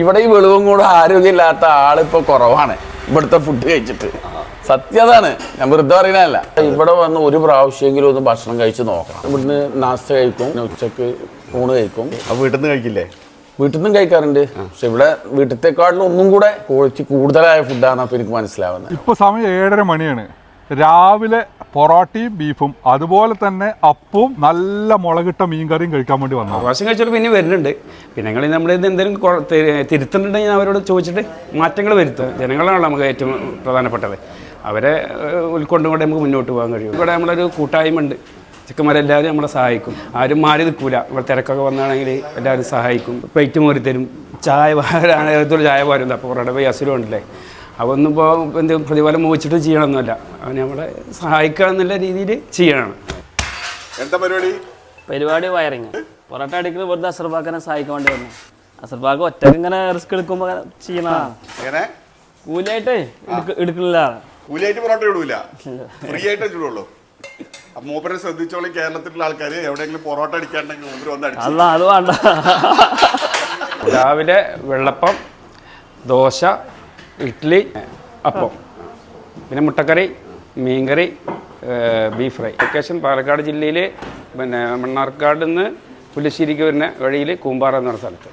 ഇവിടെ ഈ വെളിവും കൂടെ ആരോഗ്യമില്ലാത്ത ആളിപ്പോ കുറവാണ്. ഇവിടുത്തെ ഫുഡ് കഴിച്ചിട്ട്. സത്യതാണ് ഞാൻ വെറുതെ പറയുന്നതല്ല. ഇവിടെ വന്ന് ഒരു പ്രാവശ്യമെങ്കിലും ഒന്ന് ഭക്ഷണം കഴിച്ച് നോക്കണം. ഇവിടുന്ന് നാസ്ത കഴിക്കും പിന്നെ ഉച്ചയ്ക്ക് ഊണ് കഴിക്കും. അപ്പൊ വീട്ടിൽ നിന്ന് കഴിക്കില്ലേ? വീട്ടിൽ നിന്നും കഴിക്കാറുണ്ട്. പക്ഷെ ഇവിടെ വീട്ടിലത്തെക്കാട്ടിലും ഒന്നും കൂടെ ക്വാളിറ്റി കൂടുതലായ ഫുഡാണ് അപ്പൊ എനിക്ക് മനസ്സിലാവുന്നത്. ഇപ്പൊ സമയം ഏഴര മണിയാണ്. രാവിലെ പൊറോട്ടയും ബീഫും അതുപോലെ തന്നെ അപ്പവും നല്ല മുളകിട്ട മീൻകറിയും കഴിക്കാൻ വേണ്ടി വന്നു പ്രാവശ്യം കഴിച്ചിട്ട് പിന്നെ വരുന്നുണ്ട്. പിന്നെ ഞങ്ങൾ നമ്മുടെ ഇത് എന്തെങ്കിലും തിരുത്തുന്നുണ്ടെങ്കിൽ ഞാൻ അവരോട് ചോദിച്ചിട്ട് മാറ്റങ്ങൾ വരുത്തുക ജനങ്ങളാണല്ലോ നമുക്ക് ഏറ്റവും പ്രധാനപ്പെട്ടത്. അവരെ ഏഹ്, ഉൾക്കൊണ്ടുകൊണ്ട് നമുക്ക് മുന്നോട്ട് പോകാൻ കഴിയും. ഇവിടെ നമ്മളൊരു കൂട്ടായ്മ ഉണ്ട് ചെക്കന്മാരെല്ലാവരും നമ്മളെ സഹായിക്കും. ആരും മാറി നിൽക്കൂല. ഇവിടെ തിരക്കൊക്കെ വന്നാണെങ്കിൽ എല്ലാവരും സഹായിക്കും. പ്ലേറ്റ് മോരി തരും ചായ ചായ പോരുന്നത് അപ്പോൾ കുറേ അസുരം ഉണ്ടല്ലേ? അതൊന്നും ഇപ്പോൾ എന്ത് പ്രതിഫലം മോഹിച്ചിട്ട് ചെയ്യണമെന്നല്ല അവനെ നമ്മളെ സഹായിക്കുക എന്നുള്ള രീതിയിൽ ചെയ്യണം. എന്താ പരിപാടി? പരിപാടി വയറിങ്. പൊറോട്ട അടിക്കുന്നത് വെറുതെ അസർബാക്കിനെ സഹായിക്കാൻ വേണ്ടി വന്നു. അസർബാക്ക് ഒറ്റയ്ക്ക് ഇങ്ങനെ റിസ്ക് എടുക്കുമ്പോൾ ചെയ്യണതാണ് കൂലായിട്ട് എടുക്കുന്നില്ലാണ് കൂലിയായിട്ട് പൊറോട്ട ഇടൂല. ഫ്രീ ആയിട്ട് ചൂടുള്ളൂ അപ്പൊ മൂപ്പരെ ശ്രദ്ധിച്ചോളി കേരളത്തിലുള്ള ആൾക്കാർ എവിടെയെങ്കിലും പൊറോട്ട അടിക്കാണ്ടെങ്കിൽ മൂപ്പര് വന്ന് അടിച്ചു അല്ല അത് വേണ്ട. രാവിലെ വെള്ളപ്പം ദോശ ഇഡ്ഡലി അപ്പം. പിന്നെ മുട്ടക്കറി മീൻകറി ബീഫ് ഫ്രൈ. ലൊക്കേഷൻ പാലക്കാട് ജില്ലയിൽ പിന്നെ മണ്ണാർക്കാട് നിന്ന് പുല്ലശ്ശേരിക്ക് വരുന്ന വഴിയിൽ കൂമ്പാറ എന്ന് പറഞ്ഞ സ്ഥലത്ത്.